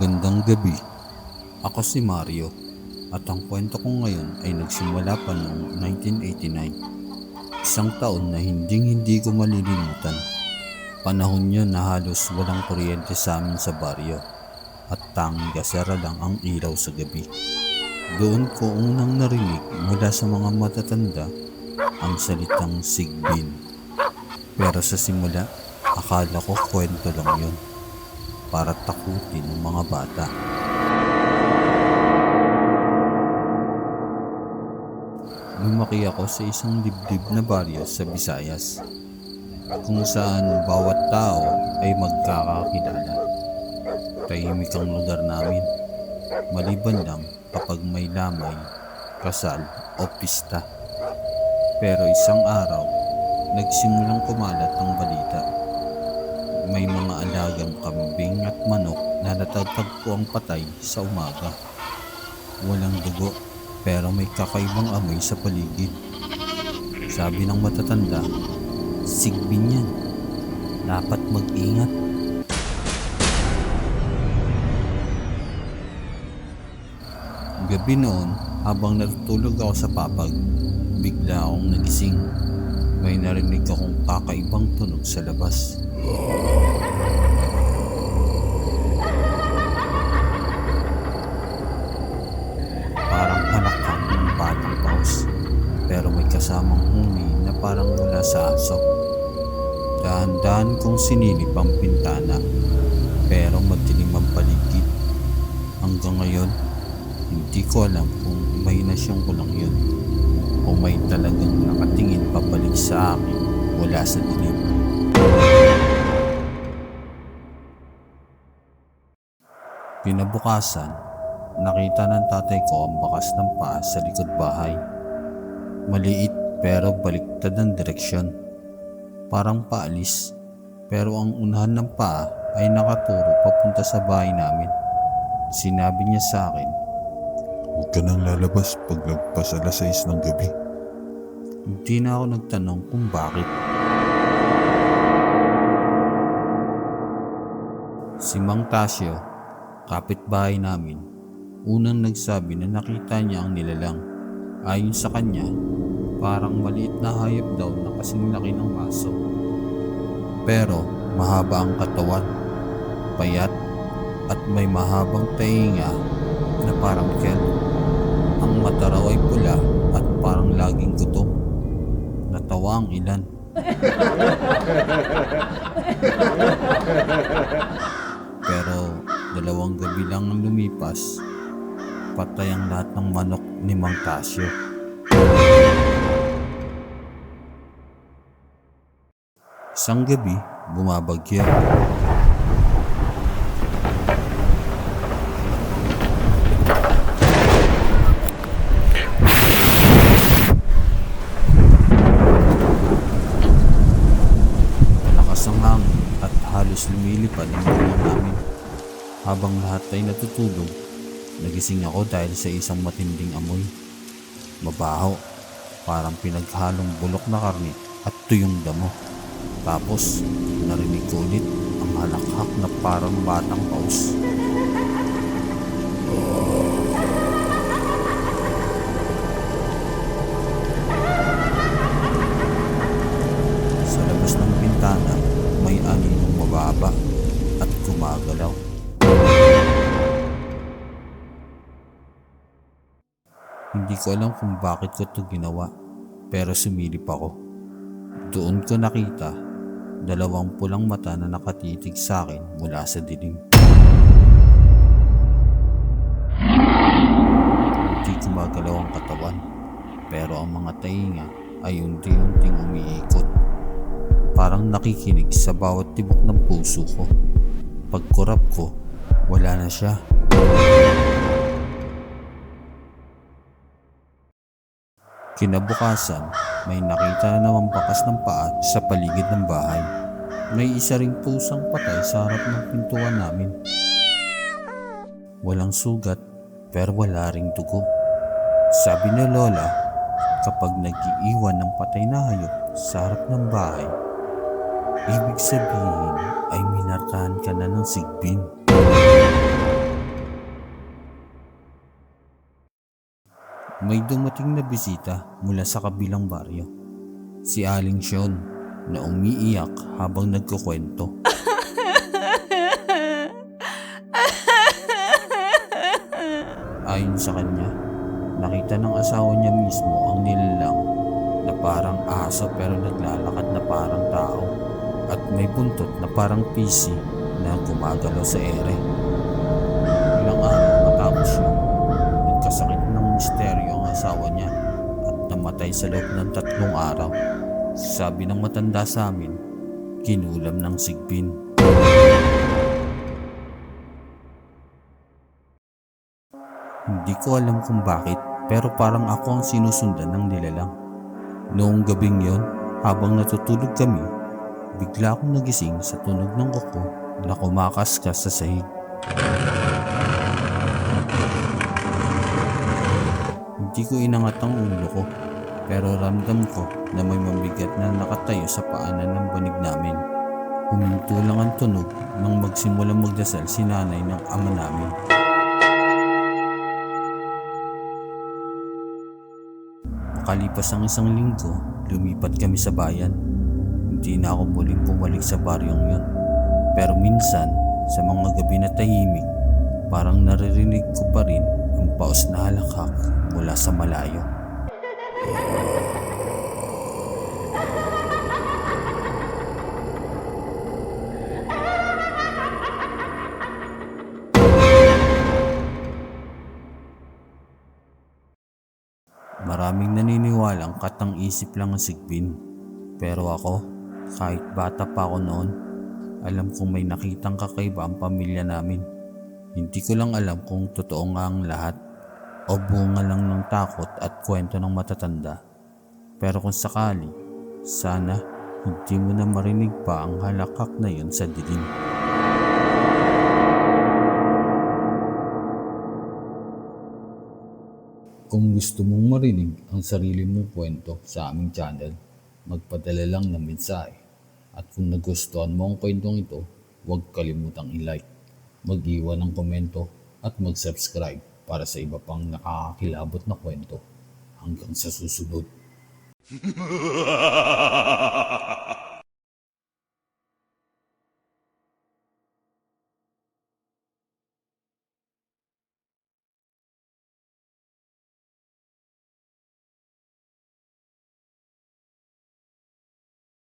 Magandang gabi. Ako si Mario at ang kwento ko ngayon ay nagsimula pa noong 1989. Isang taon na hinding hindi ko malilimutan. Panahon yun na halos walang kuryente sa amin sa baryo at tanging gasera lang ang ilaw sa gabi. Doon ko unang narinig mula sa mga matatanda ang salitang sigbin. Pero sa simula, akala ko kwento lang yun para takutin ng mga bata. Lumaki ako sa isang dibdib na baryo sa Visayas kung saan bawat tao ay magkakakilala. Tahimik ang lugar namin, maliban lang kapag may lamay, kasal o pista. Pero isang araw, nagsimulang kumalat ang balita may mga alagang kambing at manok na natatagpo ang patay sa umaga. Walang dugo pero may kakaibang amoy sa paligid. Sabi ng matatanda, sigbin yan. Dapat mag-ingat. Gabi noon, habang natutulog ako sa papag, bigla akong nagising. May narinig akong kakaibang tunog sa labas. Parang halakhang ng batang paus. Pero may kasamang huni na parang mula sa aso. Dahan-dahan kong sinilip ang pintana. Pero madilim ang paligid. Hanggang ngayon, hindi ko alam kung may nasyong ko lang yun. O may talagang nakatingin pabalik sa akin mula sa dilim. Kinabukasan, nakita ng tatay ko ang bakas ng paa sa likod bahay. Maliit pero baliktad ang direksyon. Parang paalis, pero ang unahan ng paa ay nakaturo papunta sa bahay namin. Sinabi niya sa akin, Huwag ka nang lalabas paglagpas alas 6 ng gabi. hindi na ako nagtanong kung bakit. Si Mang Tasio, kapitbahay namin, unang nagsabi na nakita niya ang nilalang. Ayon sa kanya, parang maliit na hayop daw na kasing laki ng aso. Pero mahaba ang katawan, payat at may mahabang tainga na parang kel. Ang mata raw ay pula at parang laging gutom. Natawa ang ilan. Pero dalawang gabi lang ang lumipas, patay ang lahat ng manok ni Mang Tasyo. Isang gabi, bumabagyo. Halos lumilipad ang bulong namin. Habang lahat ay natutulog, nagising ako dahil sa isang matinding amoy. Mabaho, parang pinaghalong bulok na karne at tuyong damo. Tapos, narinig ko ulit ang halakhak na parang batang paus. Sa labas ng bintana, aninong mababa at gumagalaw. Hindi ko alam kung bakit ko ito ginawa, pero sumilip ako. Doon ko nakita, dalawang pulang mata na nakatitig sa akin mula sa dilim. Hindi gumagalaw ang katawan, pero ang mga tainga ay unti-unting umiikot. Parang nakikinig sa bawat tibok ng puso ko. Pagkurap ko, wala na siya. Kinabukasan, may nakita na naman bakas ng paa sa paligid ng bahay. May isa ring pusang patay sa harap ng pintuan namin. Walang sugat, pero wala ring dugo. Sabi ni Lola, kapag nag-iiwan ng patay na hayop sa harap ng bahay, Ibig sabihin ay minarkahan ka na ng sigbin. May dumating na bisita mula sa kabilang baryo. Si Aling Sean na umiiyak habang nagkukwento. Ayon sa kanya, nakita ng asawa niya mismo ang nilalang na parang aso pero naglalakad na may buntot na parang PC na gumagalaw sa ere. Ilang araw matapos yun, nagkasakit ng misteryo ang asawa niya at namatay sa loob ng tatlong araw. Sabi ng matanda sa amin, kinulam ng sigbin. Hindi ko alam kung bakit pero parang ako ang sinusundan ng nilalang. Noong gabing yon, habang natutulog kami, bigla akong nagising sa tunog ng kuko na kumakaskas sa sahig. Hindi ko inangat ang ulo ko pero ramdam ko na may mabigat na nakatayo sa paanan ng banig namin. Huminto lang ang tunog nang magsimulang magdasal si nanay ng ama namin. Makalipas ang isang linggo, lumipat kami sa bayan. Hindi na ako muling bumalik sa baryong yun. Pero minsan, sa mga gabi na tahimik, parang naririnig ko pa rin ang paos na halakhak mula sa malayo. Maraming naniniwalang katang isip lang ang sigbin. Pero ako, kahit bata pa ako noon, alam kong may nakitang kakaiba ang pamilya namin. Hindi ko lang alam kung totoo nga ang lahat o bunga lang ng takot at kwento ng matatanda. Pero kung sakali, sana hindi mo na marinig pa ang halakak na yun sa dilim. Kung gusto mong marinig ang sarili mong kwento sa aming channel, magpadala lang ng mensahe. At kung nagustuhan mo ang kwentong ito, huwag kalimutang i-like, mag-iwan ng komento at mag-subscribe para sa iba pang nakakakilabot na kwento. Hanggang sa susunod.